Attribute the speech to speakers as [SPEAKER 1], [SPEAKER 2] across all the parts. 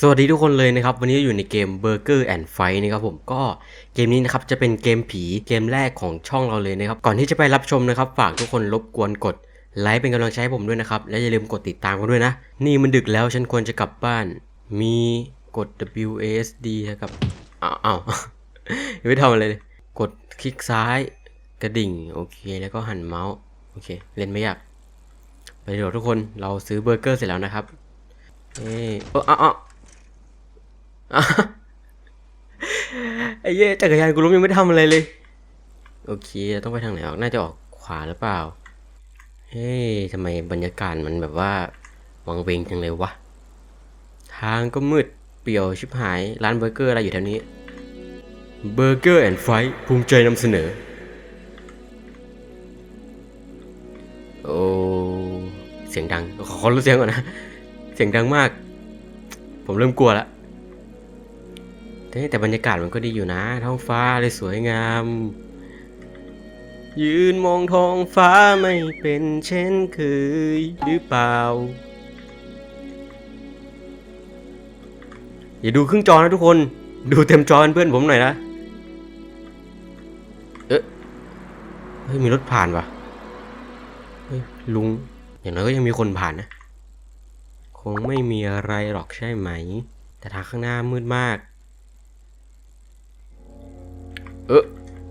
[SPEAKER 1] สวัสดีทุกคนเลยนะครับ วันนี้อยู่ในเกม Burger and Fight นะครับผมก็เกมนี้นะครับจะเป็นเกมผีเกมแรกของช่องเราเลยนะครับ ก่อนที่จะไปรับชมนะครับ ฝากทุกคนรบกวนกดไลค์เป็นกำลังใจให้ผมด้วยนะครับ และอย่าลืมกดติดตามกันด้วยนะ นี่มันดึกแล้วฉันควรจะกลับบ้าน มีกด WASD นะครับอ้าวอ้าวยังไม่ทำอะไรเลย กดคลิกซ้ายกระดิ่งโอเค แล้วก็หันเมาส์โอเค เล่นไม่ยากไปเดี๋ยวทุกคนเราซื้อเบอร์เกอร์เสร็จแล้วนะครับเอ้เอออ้าวอ้าวอะ ไอ้เย่จักรยานกูล้มยังไม่ได้ทำอะไรเลย โอเคต้องไปทางไหนออกน่าจะออกขวาหรือเปล่า เฮ้ยทำไมบรรยากาศมันแบบว่าวังเวงจังเลยวะ ทางก็มืดเปี่ยวชิบหาย ร้านเบอร์เกอร์อะไรอยู่แถวนี้ เบอร์เกอร์แอนด์ไฟภูมิใจนำเสนอ โอ้เสียงดัง ขอขอลดเสียงก่อนนะ เสียงดังมาก ผมเริ่มกลัวแล้ว แต่แต่บรรยากาศมันก็ดีอยู่นะ ท้องฟ้าเลยสวยงาม ยืนมองท้องฟ้าไม่เป็นเช่นเคยหรือเปล่า อย่าดูครึ่งจอนะทุกคน ดูเต็มจอเพื่อนผมหน่อยนะ เอ๊ะเฮ้ยมีรถผ่านวะเฮ้ยลุง อย่างน้อยก็ยังมีคนผ่านนะ คงไม่มีอะไรหรอกใช่ไหม แต่ทางข้างหน้ามืดมาก เออ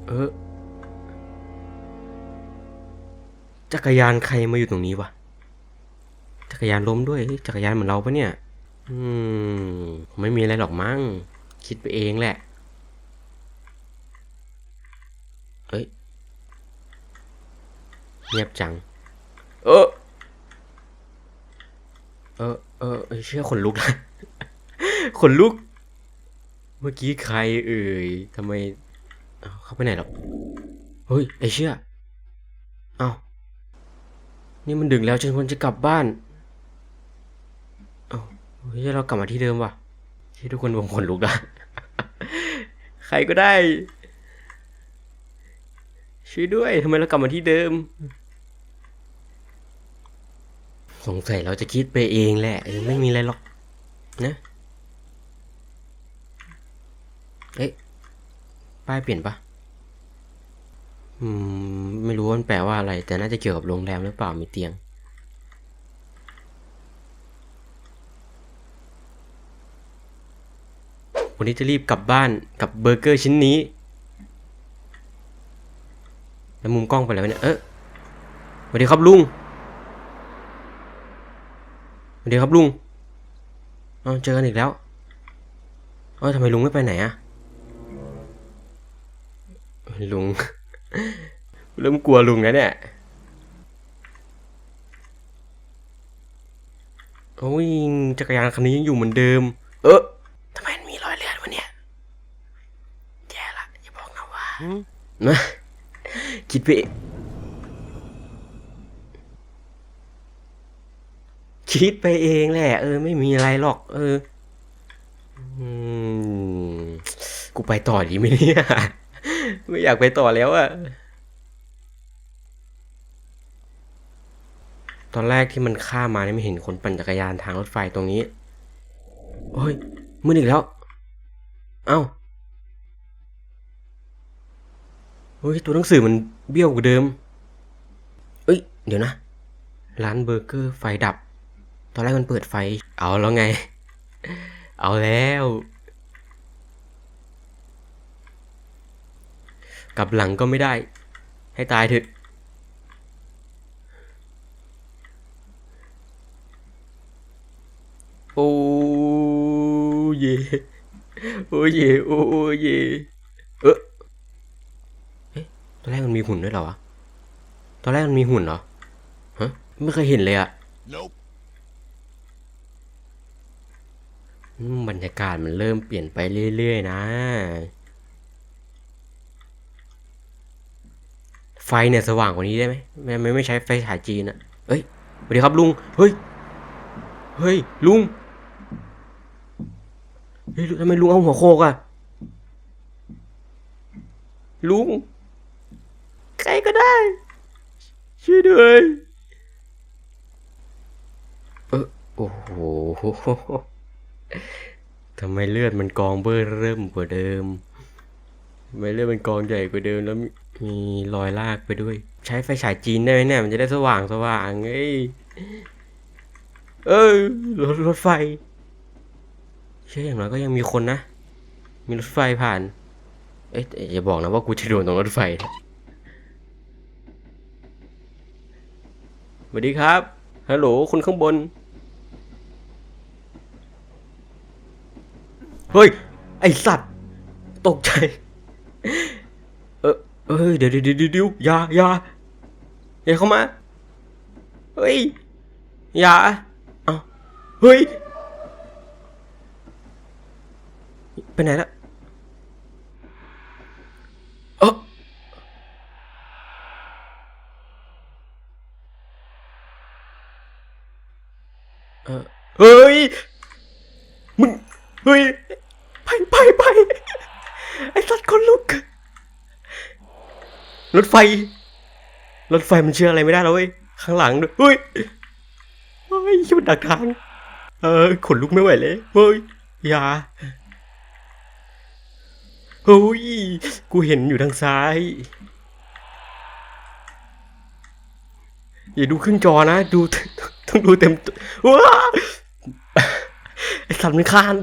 [SPEAKER 1] เออจักรยานใครมาอยู่ตรงนี้วะ จักรยานล้มด้วย จักรยานเหมือนเราปะเนี่ย อืม ไม่มีอะไรหรอกมั้ง คิดไปเองแหละ เอ้ย เงียบจัง เออ เออ เออเออเชื่อขนลุกนะขนลุก เมื่อกี้ใครเอ่ยทำไม เอ้าเขาไปไหนหรอเฮ้ยไอเชื่อเอานี่มันดึกแล้วฉันควรจะกลับบ้านเอาเฮ้ยเรากลับมาที่เดิมว่ะ ที่ทุกคนผมขนลุกนะใครก็ได้ช่วยด้วยทำไมเรากลับมาที่เดิม สงสัยเราจะคิดไปเองแหละไม่มีอะไรหรอกนะเอ๊ะ ป้ายเปลี่ยนปะอืม ไม่รู้ว่ามันแปลว่าอะไร แต่น่าจะเกี่ยวกับโรงแรมหรือเปล่ามีเตียง วันนี้จะรีบกลับบ้านกับเบอร์เกอร์ชิ้นนี้ แล้วมุมกล้องไปแล้วเนี่ยเออสวัสดีครับลุงสวัสดีครับลุง เอาเจอกันอีกแล้ว เอ้ยทำไมลุงไม่ไปไหนอะ ลุง เริ่มกลัวลุงแล้วเนี่ยโอ้ยจักรยานคันนี้ยังอยู่เหมือนเดิม เออทำไมมันมีรอยเลือดวะเนี่ยแย่ละอย่าบอกนะว่านะคิดไปเองคิดไปเองแหละ เออ ไม่มีอะไรหรอก เอออืมกูไปต่อดีไหมเนี่ย ไม่อยากไปต่อแล้วอะตอนแรกที่มันข้ามมาเนี่ยไม่เห็นคนปั่นจักรยานทางรถไฟตรงนี้โอ้ยมืดอีกแล้ว เอ้าเฮ้ยตัวหนังสือมันเบี้ยวกว่าเดิม เอ้ย เดี๋ยวนะ ร้านเบอร์เกอร์ไฟดับ ตอนแรกมันเปิดไฟ เอาแล้วไง เอาแล้ว ลับหลังก็ไม่ได้ ให้ตายเถอะโอ้เยโอ้เยโอ้เยเออเอ๊ะตอนแรกมันมีหุ่นด้วยเหรอวะตอนแรกมันมีหุ่นเหรอฮะไม่เคยเห็นเลยอะ
[SPEAKER 2] Nope.
[SPEAKER 1] อืมบรรยากาศมันเริ่มเปลี่ยนไปเรื่อยๆนะ ไฟเนี่ยสว่างกว่านี้ได้ไหมไม่ไม่ไม่ใช้ไฟฉายจีนอะเอ้ยสวัสดีครับลุง เฮ้ย เฮ้ยลุง เฮ้ยทำไมลุงเอาหัวโคกอะลุง ใครก็ได้ ช่วยด้วยเออโอ้โหทำไมเลือดมันกองเบอร์เริ่มกว่าเดิม ไมเลือดมันกองใหญ่กว่าเดิมแล้วมีรอยลากไปด้วย ใช้ไฟฉายจีนได้ไหมเนี่ย มันจะได้สว่างสว่างเอ้ยเอ้ยรถรถไฟเชื่ออย่างน้อยก็ยังมีคนนะ มีรถไฟผ่าน เอ๊ะอย่าบอกนะว่ากูจะโดนตรงรถไฟสวัสดีครับฮัลโหลคุณข้างบน เฮ้ย ไอสัตว์ ตกใจ เอ้ยเดี๋ยวเดี๋ยวเดี๋ยวเดี๋ยวอย่าอย่าอย่าเข้ามาเฮ้ยอย่าเอาเฮ้ยไปไหนละเออเฮ้ยมึงเฮ้ยไปไปไปไอสัตว์คนลุก รถไฟ รถไฟมันเชื่ออะไรไม่ได้แล้วเว้ย ข้างหลังด้วยเฮ้ยเฮ้ยชิบนดักทาง เออขนลุกไม่ไหวเลยเฮ้ยอย่าเฮ้ยกูเห็นอยู่ทางซ้าย อย่าดูครึ่งจอนะ ดูต้องดูเต็มว้าไอสัตว์มันคาน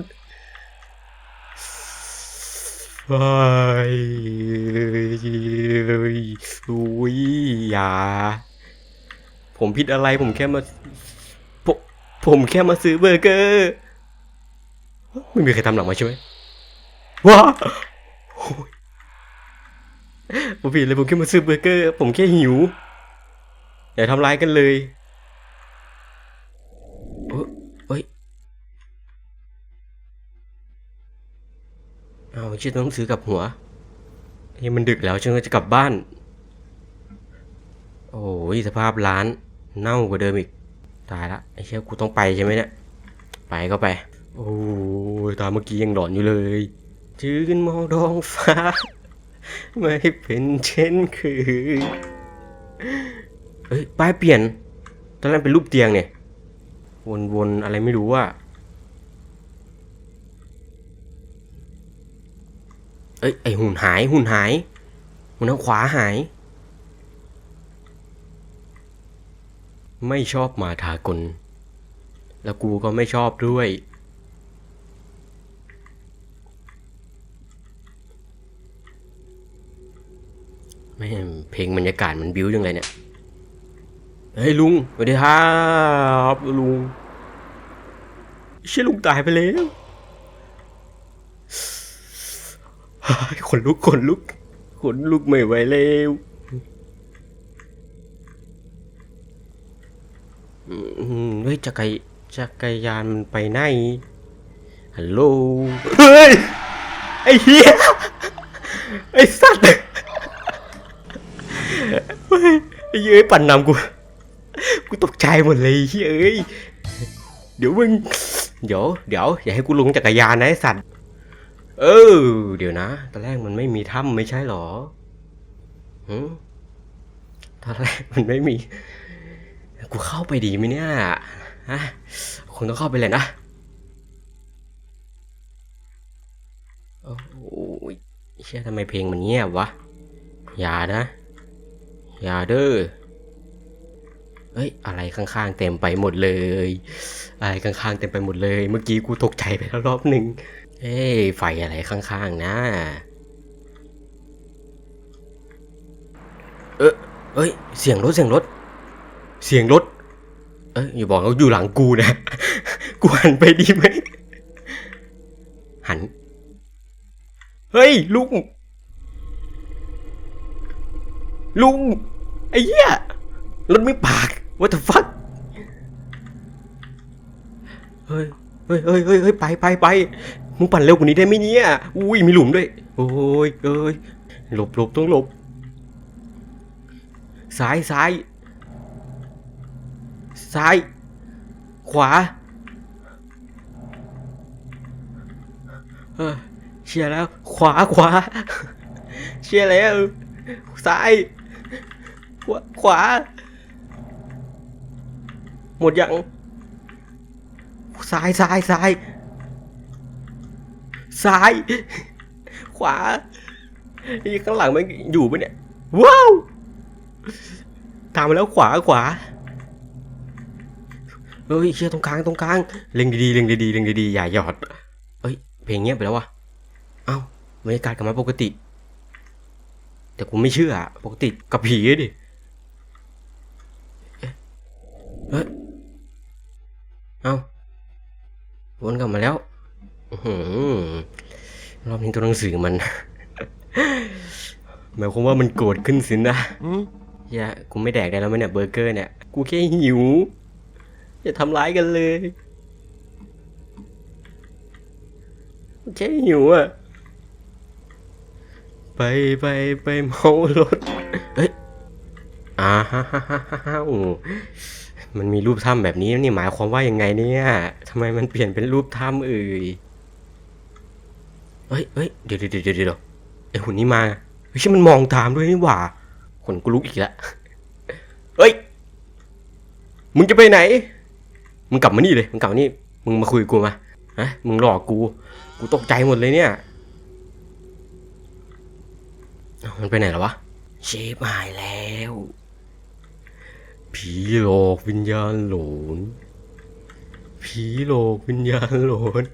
[SPEAKER 1] ว้ายอุ้ยอย่า ผมผิดอะไรผมแค่มาผมผมแค่มาซื้อเบอร์เกอร์ไม่มีใครทำหลังมาใช่ไหมว้าโผมผิดเลยผมแค่มาซื้อเบอร์เกอร์ ผมแค่หิว อย่าทำร้ายกันเลย เอาชื่อต้องซื้อกลับหัวนี่มันดึกแล้วฉันก็จะกลับบ้าน โอ้ยสภาพร้าน เน่ากว่าเดิมอีก ตายละไอ้เชี่ยกูต้องไปใช่ไหมเนี่ย ไปก็ไป โอ้ยตามเมื่อกี้ยังหลอนอยู่เลยจืนมองดองฟ้า ไม่เป็นเช่นเคยเฮ้ยป้ายเปลี่ยน ตอนแรกเป็นรูปเตียงเนี่ย วนๆอะไรไม่รู้ว่า เอ้ยไอหุ่นหายหุ่นหาย หุ่นทางขวาหาย ไม่ชอบมาทากล แล้วกูก็ไม่ชอบด้วย ไม่เพลงบรรยากาศมันบิ้วยังไงเนี่ย เฮ้ยลุงสวัสดีครับลุงเชื่อลุงตายไปแล้วเฮ้ย ขนลุกขนลุกขนลุกไม่ไหวแล้วอืมเฮ้ยจักรยจักรยานมันไปไหนฮัลโหลเฮ้ยไอ้เหี้ยไอ้สัตว์เฮ้ยไอ้เหี้ยไอ้ปั่นนำกูกูตกใจหมดเลยเฮ้ยเอ้ยเดี๋ยวมึงเดี๋ยวเดี๋ยวอย่าให้กูลงจักรยานนะไอ้สัตว์ เออ เดี๋ยวนะ ตอนแรกมันไม่มีถ้ำไม่ใช่หรอหืตอนแรกมันไม่มี กูเข้าไปดีไหมเนี่ยฮะคงต้องเข้าไปเลยนะโอ้ยเชื่อทำไมเพลงมันเงียบวะ อย่านะ อย่าเด้อเฮ้ย อะไรข้างๆเต็มไปหมดเลย อะไรข้างๆเต็มไปหมดเลย เมื่อกี้กูตกใจไปแล้วรอบหนึ่ง เฮ้ยไฟอะไรข้างๆนะเออเอ้ย เสียงรถเสียงรถ เสียงรถ เอ้ยอย่าบอกเขาอยู่หลังกูนะ กูหันไปดีไหมหัน เฮ้ยลุง ลุง ไอ้เหี้ย รถไม่ปาก what the fuck เฮ้ย เฮ้ยเฮ้ยเฮ้ยไปไปไป มึงปั่นเร็วกว่านี้ได้ไหมเนี่ย อุ้ยมีหลุมด้วย โอ้ยเอ้ยหลบหลบต้องหลบซ้ายซ้ายซ้าย ขวาเออเชียร์แล้ว ขวาขวาเชียร์แล้วซ้าย ขวาขวา หมดยังซ้ายซ้ายซ้าย ซ้าย ขวาไอ้ข้างหลังมันอยู่ปะเนี่ย ว้าวตามมาแล้วขวาขวาเฮ้ยเชี่ยตรงกลางตรงกลางเล็งดีๆเล็งดีๆเล็งดีๆอย่าหยอด เอ้ย เพลงเงียบไปแล้ววะเอ้าบรรยากาศกลับมาปกติ แต่กูไม่เชื่ออะปกติกับผีดิเอ้ยเอ้าวนกลับมาแล้ว อบนี้ตัวหนังสือมัน หมายความว่ามันโกรธขึ้นสินะอย่ากูไม่แดกได้แล้วมั้ยเนี่ยเบอร์เกอร์เนี่ย กูแค่หิว อย่าทำร้ายกันเลยแค่หิวอะไปไปไปเมารถ เฮ้ยอ้าวมันมีรูปถ้ำแบบนี้นี่หมายความว่ายังไงเนี่ยทำไมมันเปลี่ยนเป็นรูปถ้ำเอ่ย เฮ้ยเฮ้ยเดี๋ยวเดี๋ยวเดี๋ยวเดี๋ยวไอหุ่นนี้มาเฮ้ยใช่มันมองตามด้วยนี่หว่าขนกูลุกอีกแล้วเฮ้ย มึงจะไปไหน มึงกลับมานี่เลย มึงกลับมานี่ มึงมาคุยกูมาฮะมึงหลอกกู กูตกใจหมดเลยเนี่ย มันไปไหนแล้ววะ เชฟหายแล้ว ผีหลอกวิญญาณหลอนผีหลอกวิญญาณหลอน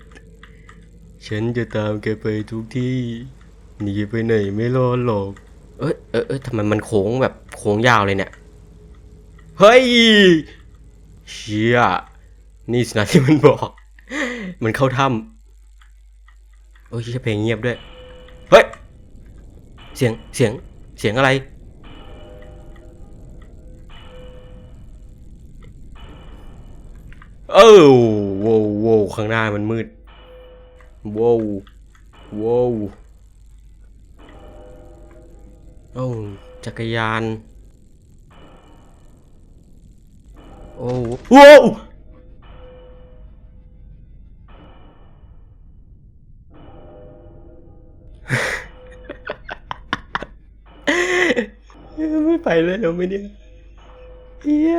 [SPEAKER 1] ฉันจะตามแกไปทุกที่หนีไปไหนไม่รอดหรอก เอ้ยเอ้ยเอ้ยทำไมมันโค้งแบบโค้งยาวเลยเนี่ย เฮ้ย เชี่ย นี่สินะที่มันบอก มันเข้าถ้ำโอ้ยเชี่ยเพลงเงียบด้วย เฮ้ย เสียง เสียง เสียงอะไร เออโว้วโว้วข้างหน้ามันมืด โว้วโว้วโอ้จักรยาน โอ้โว้วไม่ไปเลยแล้วไหมเนี่ยเฮีย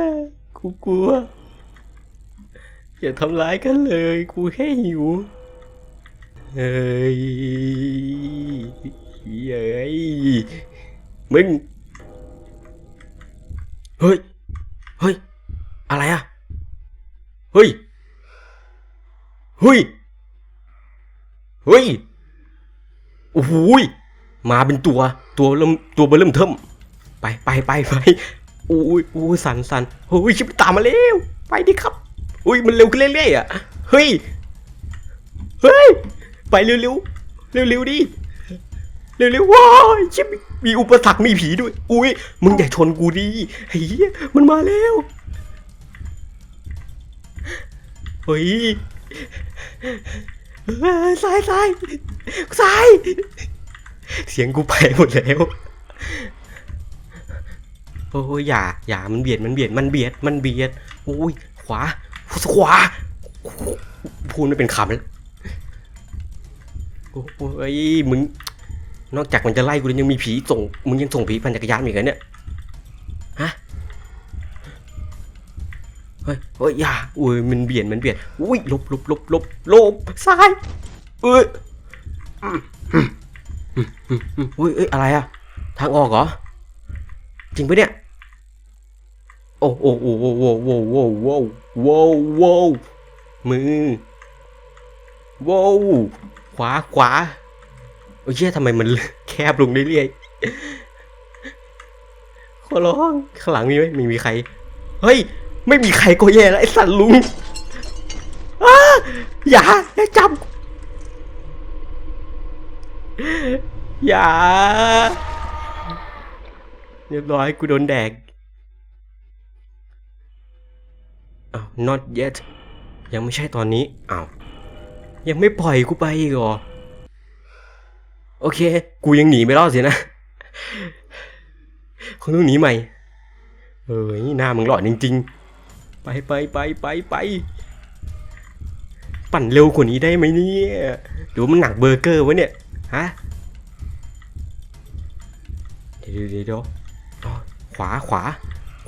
[SPEAKER 1] กูกลัวอย่าทำร้ายกันเลย กูแค่หิว เฮ้ยเฮ้ยมึง เฮ้ย เฮ้ย อะไรอะเฮ้ย เฮ้ย เฮ้ย โอ้โหยมาเป็นตัว ตัวเริ่มตัวเบอร์เริ่มเทิมไปไปไปไปโอ้ยโอ้ยสันสันเฮ้ยชิบตามมาเร็ว ไปดิครับ อุ้ยมันเร็วขึ้นเรื่อยๆอะ เฮ้ย เฮ้ย ไปเร็วๆเร็วๆดิเร็วๆว้ายชิบมีอุปสรรคมีผีด้วย อุ้ยมึงอย่าชนกูดิเฮ้ยมันมาแล้วเฮ้ยเอ้ยซ้ายซ้ายซ้ายเสียงกูไปหมดแล้วโอ้ยอย่าอย่ามันเบียดมันเบียดมันเบียดมันเบียดโอ้ยขวาขวาพูดไม่เป็นคำแล้ว โอ้ยมึง นอกจากมันจะไล่กูแล้วยังมีผีส่ง มึงยังส่งผีปั่นจักรยานอีกเหรอเนี่ย ฮะ เฮ้ยเฮ้ยอย่าอุ้ยมันเบียด มันเบียด อุ้ยลบลบลบลบลบซ้ายเอ้ยอุ้ยเอ้ย อะไรอะทางออกเหรอ จริงปะเนี่ย โอ้โอ้โอ้โอ้โอ้โอ้โอ้โอ้โอ้โอ้มือโว้ว ขวาขวาโอ้ยเชี่ยทำไมมันแคบลงเรื่อยๆขอร้องข้างหลังมีไหมไม่มีใคร เฮ้ย ไม่มีใครก็แย่แล้วไอ้สัตว์ลุงอ้าอย่าอย่าจับอย่าเรียบร้อยกูโดนแดกอ้าว not yet ยังไม่ใช่ตอนนี้อ้าว ยังไม่ปล่อยกูไปอีกหรอ โอเค กูยังหนีไม่รอดสินะคงต้องหนีใหม่ เอ้ยหน้ามึงหลอนจริง ๆ ไปไปไปไปไปปั่นเร็วกว่านี้ได้ไหมเนี่ยหรือมันหนักเบอร์เกอร์วะเนี่ย ฮะ เดี๋ยวเดี๋ยวขวาขวา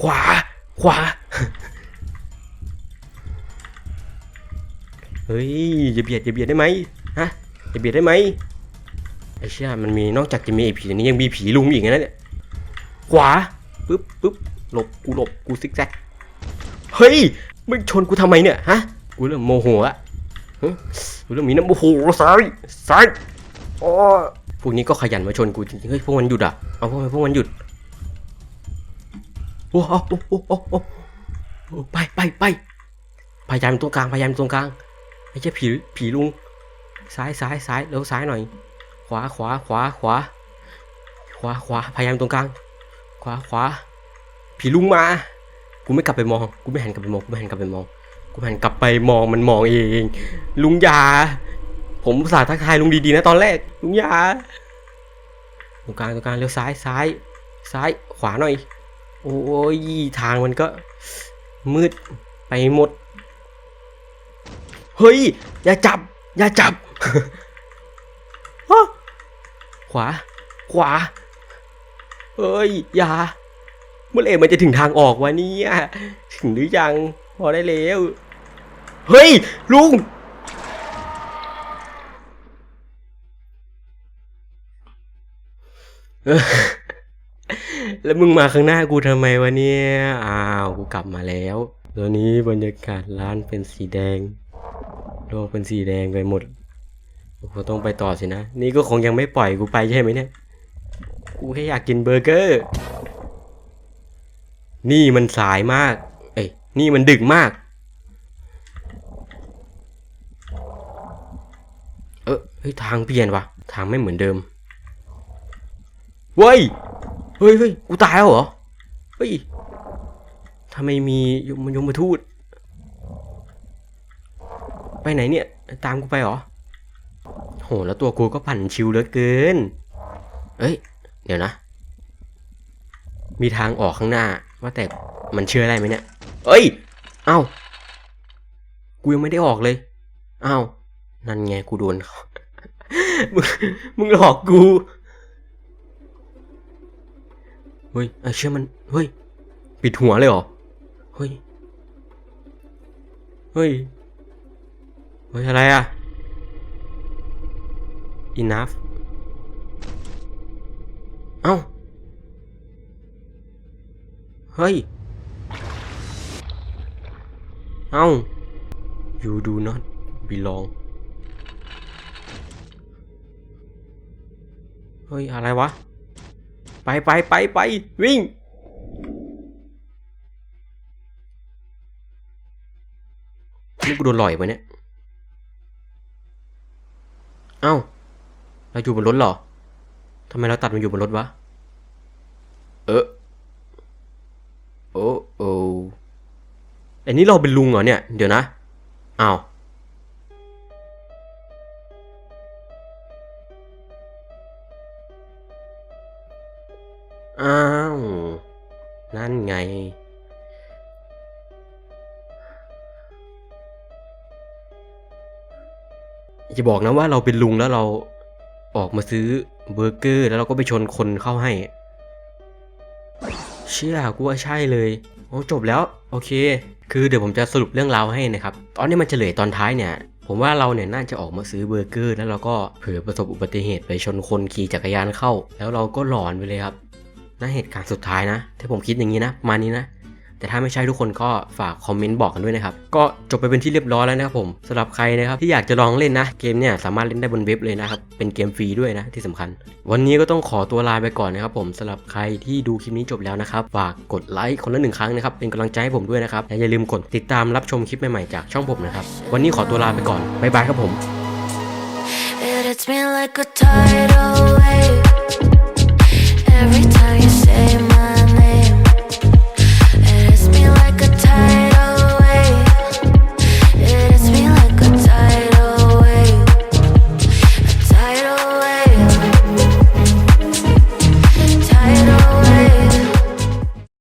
[SPEAKER 1] ขวา ขวา เฮ้ยอย่าเบียดอย่าเบียดได้ไหมฮะจะเบียดได้ไหมไอ้เชี่ยมันมีนอกจากจะมีไอ้ผีนี้ยังมีผีลุงอีกนะเนี่ยขวาปึ๊บปึ๊บหลบกูหลบกูซิกแซกเฮ้ยมึงชนกูทำไมเนี่ยฮะกูเริ่มโมโหละกูเริ่มมีน้ำโมโหซ้ายซ้ายอ๋อพวกนี้ก็ขยันมาชนกูจริงๆเฮ้ยพวกมันหยุดอะเอาพวกมันพวกมันหยุดโอ้โหโอ้โหโอ้โหไปไปไปพยายามตรงกลางพยายามตรงกลาง เจ้าผีผีลุง ซ้ายซ้ายซ้ายแล้วซ้ายหน่อย ขวาขวาขวาขวา ขวาขวาพยายามตรงกลาง ขวาขวา ผีลุงมา กูไม่กลับไปมอง กูไม่หันกลับไปมอง กูไม่หันกลับไปมอง กูหันกลับไปมองมันมองเอง ลุงยา ผมสาทักทายลุงดีๆนะตอนแรก ลุงยา ตรงกลางตรงกลางเลี้ยวซ้ายซ้าย ซ้ายขวาหน่อย โอ้ยทางมันก็ มืดไปหมด เฮ้ย อย่าจับ อย่าจับฮะขวา ขวา เฮ้ย อย่า เมื่อไหร่มันจะถึงทางออกวะเนี่ย ถึงหรือยัง พอได้แล้ว เฮ้ย ลุง แล้วมึงมาข้างหน้ากูทำไมวะเนี่ย อ้าว กูกลับมาแล้วตอนนี้บรรยากาศร้านเป็นสีแดง โลกเป็นสีแดงไปหมดกูต้องไปต่อสินะ นี่ก็คงยังไม่ปล่อยกูไปใช่ไหมเนี่ย กูแค่อยากกินเบอร์เกอร์ นี่มันสายมาก เอ้ย นี่มันดึกมาก เออเฮ้ยทางเปลี่ยนวะทางไม่เหมือนเดิม เว้ย เฮ้ยเฮ้ยกูตายแล้วเหรอ เฮ้ยทำไมมียมยมมาทูต ไปไหนเนี่ย ตามกูไปเหรอ โห แล้วตัวกูก็ปั่นชิวเหลือเกิน เอ้ย เดี๋ยวนะ มีทางออกข้างหน้า ว่าแต่มันเชื่อได้ไหมเนี่ย เอ้ย เอ้า กูยังไม่ได้ออกเลย เอ้า นั่นไงกูโดนเขามึงมึงหลอกกู เฮ้ยไอเชื่อมัน เฮ้ย ปิดหัวเลยเหรอ เฮ้ย เฮ้ย เฮ้ยอะไรอะ enough เอ้า เฮ้ย เอ้า you do not belong เฮ้ย อะไรวะ ไปไปไปไปวิ่ง นี่กูโดนหลอยไปเนี่ย เอ้า เราอยู่บนรถเหรอทำไมเราตัดมาอยู่บนรถวะ เออโอ้โอ้อันนี้เราเป็นลุงเหรอเนี่ย เดี๋ยวนะอ้าวอ้าว นั่นไง จะบอกนะว่าเราเป็นลุงแล้วเราออกมาซื้อเบอร์เกอร์ แล้วเราก็ไปชนคนเข้าให้ เชื่อกูว่าใช่เลยโอ้จบแล้วโอเค คือเดี๋ยวผมจะสรุปเรื่องราวให้นะครับ ตอนนี้มันจะเหลือตอนท้ายเนี่ย ผมว่าเราเนี่ยน่าจะออกมาซื้อเบอร์เกอร์ แล้วเราก็เผื่อประสบอุบัติเหตุไปชนคนขี่จักรยานเข้า แล้วเราก็หลอนไปเลยครับน่าเหตุการณ์สุดท้ายนะ ถ้าผมคิดอย่างนี้นะมานี้นะ แต่ถ้าไม่ใช่ทุกคนก็ฝากคอมเมนต์บอกกันด้วยนะครับ ก็จบไปเป็นที่เรียบร้อยแล้วนะครับผมสำหรับใครนะครับที่อยากจะลองเล่นนะเกมเนี่ยสามารถเล่นได้บนเว็บเลยนะครับเป็นเกมฟรีด้วยนะที่สำคัญ วันนี้ก็ต้องขอตัวลาไปก่อนนะครับผมสำหรับใครที่ดูคลิปนี้จบแล้วนะครับฝากกดไลค์คนละหนึ่งครั้งนะครับเป็นกำลังใจให้ผมด้วยนะครับและอย่าลืมกดติดตามรับชมคลิปใหม่ๆจากช่องผมนะครับวันนี้ขอตัวลาไปก่อนบ๊ายบายครับผม
[SPEAKER 2] It hits me like a tidal wave.